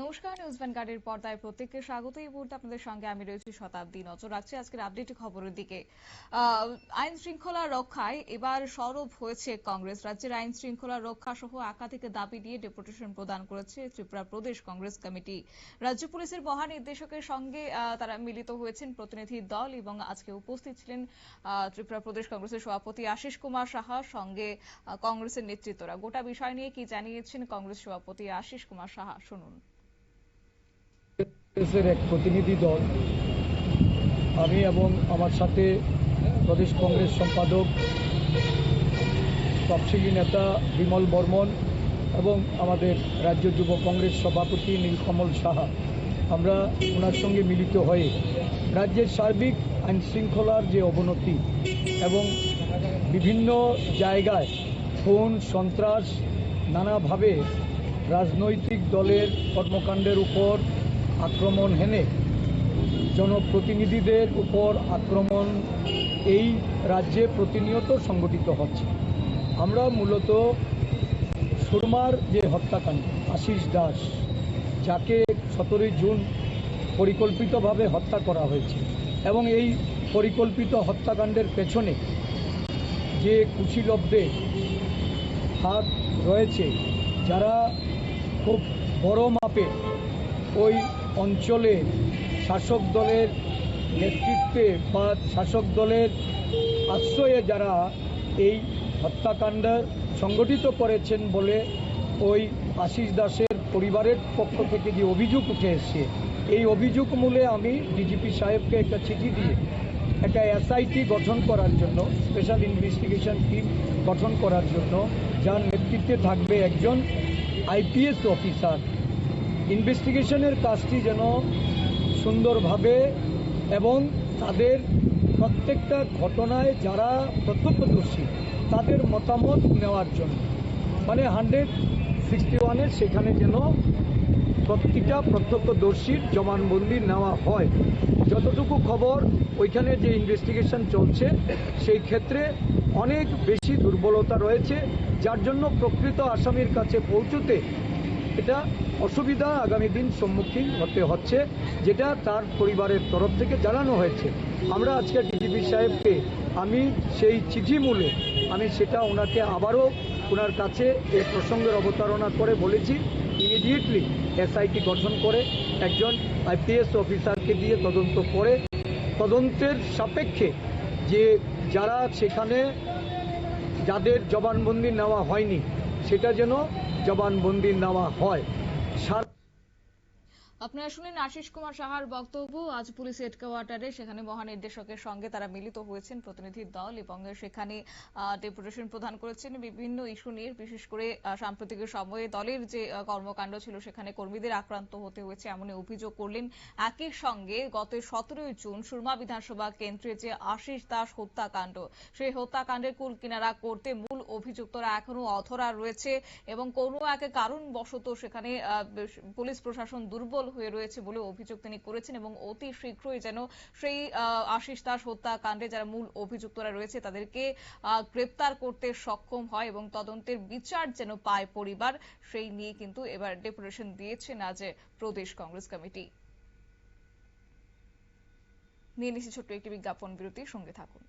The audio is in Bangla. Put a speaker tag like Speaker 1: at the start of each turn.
Speaker 1: নমস্কার নিউজ ভ্যানগার্ডের পর্দায় প্রত্যেককে স্বাগত। এই মুহূর্তে আপনাদের সঙ্গে আমি রয়েছি শতাব্দী নজর। রাখছি আজকের আপডেট খবরের দিকে। আইন শৃঙ্খলা রক্ষায় এবার সরব হয়েছে কংগ্রেস। রাজ্যের আইন শৃঙ্খলা রক্ষা সহ একাধিক দাবি নিয়ে ডেপুটেশন প্রদান করেছে ত্রিপুরা প্রদেশ কংগ্রেস কমিটি। রাজ্য পুলিশের মহানির্দেশকের সঙ্গে তারা মিলিত হয়েছেন প্রতিনিধি দল এবং আজকে উপস্থিত ছিলেন ত্রিপুরা প্রদেশ কংগ্রেসের সভাপতি আশিস কুমার সাহা, সঙ্গে কংগ্রেসের নেতৃত্বরা। গোটা বিষয় নিয়ে কি জানিয়েছেন কংগ্রেস সভাপতি আশিস কুমার সাহা? শুনুন।
Speaker 2: কংগ্রেসের এক প্রতিনিধি দল। আমি এবং আমার সাথে প্রদেশ কংগ্রেস সম্পাদক, তফসিলি নেতা বিমল বর্মন এবং আমাদের রাজ্য যুব কংগ্রেস সভাপতি নীলকমল সাহা। আমরা ওনার সঙ্গে মিলিত হয়ে রাজ্যের সার্বিক আইন শৃঙ্খলার যে অবনতি এবং বিভিন্ন জায়গায় খুন, সন্ত্রাস, নানাভাবে রাজনৈতিক দলের কর্মকাণ্ডের উপর আক্রমণ হেনে জনপ্রতিনিধিদের উপর আক্রমণ এই রাজ্যে প্রতিনিয়ত সংগঠিত হচ্ছে। আমরা মূলত সুরমার যে হত্যাকাণ্ড, আশিস দাস, যাকে সতেরোই জুন পরিকল্পিতভাবে হত্যা করা হয়েছে এবং এই পরিকল্পিত হত্যাকাণ্ডের পেছনে যে কুশীলব্ধে হাত রয়েছে, যারা খুব বড় মাপে ওই অঞ্চলে শাসক দলের নেতৃত্বে বা শাসক দলের আশ্রয়ে যারা এই হত্যাকাণ্ড সংগঠিত করেছেন বলে ওই আশিস দাসের পরিবারের পক্ষ থেকে যে অভিযোগ উঠে এসছে, এই অভিযোগ মূলে আমি ডিজিপি সাহেবকে একটা চিঠি দিয়ে একটা এসআইটি গঠন করার জন্য স্পেশাল ইনভেস্টিগেশন টিম গঠন করার জন্য, যার নেতৃত্বে থাকবে একজন আইপিএস অফিসার ইনভেস্টিগেশনের কাজটি যেন সুন্দরভাবে এবং তাদের প্রত্যেকটা ঘটনায় যারা প্রত্যক্ষদর্শী, তাদের মতামত নেওয়ার জন্য। মানে হান্ড্রেড সিক্সটি ওয়ানের সেখানে যেন প্রতিটা প্রত্যক্ষদর্শীর জবানবন্দি নেওয়া হয়। যতটুকু খবর ওইখানে যে ইনভেস্টিগেশন চলছে, সেই ক্ষেত্রে অনেক বেশি দুর্বলতা রয়েছে, যার জন্য প্রকৃত আসামির কাছে পৌঁছতে এটা অসুবিধা আগামী দিন সম্মুখীন হতে হচ্ছে, যেটা তার পরিবারের তরফ থেকে জানানো হয়েছে। আমরা আজকে ডিজিপি সাহেবকে আমি সেই চিঠি মূলে আমি সেটা ওনাকে আবারও ওনার কাছে এই প্রসঙ্গের অবতারণা করে বলেছি ইমিডিয়েটলি এসআইটি গঠন করে একজন আইপিএস অফিসারকে দিয়ে তদন্ত করে, তদন্তের সাপেক্ষে যে যারা সেখানে যাদের জবানবন্দি নেওয়া হয়নি সেটা যেন জবানবন্দি নেওয়া হয়। সার
Speaker 1: আপনারা শুনেন আশিস কুমার সাহার বক্তব্য। আজ পুলিশ হেডকোয়ার্টারে সেখানে মহানির্দেশকের সঙ্গে তারা মিলিত হয়েছেন প্রতিনিধির দল এবং সেখানে ডেপুটেশন প্রদান করেছেন বিভিন্ন ইস্যু নিয়ে, বিশেষ করে সাম্প্রতিক সময়ে দলের যে কর্মকাণ্ড ছিল সেখানে কর্মীদের আক্রান্ত হতে হয়েছে এমন অভিযোগ করলেন। একই সঙ্গে গত সতেরোই জুন সুরমা বিধানসভা কেন্দ্রে যে আশিস দাস হত্যাকাণ্ড, সেই হত্যাকাণ্ডের কুল কিনারা করতে মূল অভিযুক্তরা এখনও অধরা রয়েছে এবং কোনো এক কারণবশত সেখানে পুলিশ প্রশাসন দুর্বল হয়ে রয়েছে বলে অভিযোগ তিনি করেছেন এবং অতি শীঘ্রই যেন সেই আশিস দাস হত্যাকাণ্ডে যারা মূল অভিযুক্তরা রয়েছে তাদেরকে গ্রেপ্তার করতে সক্ষম হয় এবং তদন্তের বিচার যেন পায় পরিবার, সেই নিয়ে কিন্তু এবার ডেপুটেশন দিয়েছেন আজ প্রদেশ কংগ্রেস কমিটি। নিয়ে নিচ্ছি ছোট্ট একটি বিজ্ঞাপন বিরতির সঙ্গে থাকুন।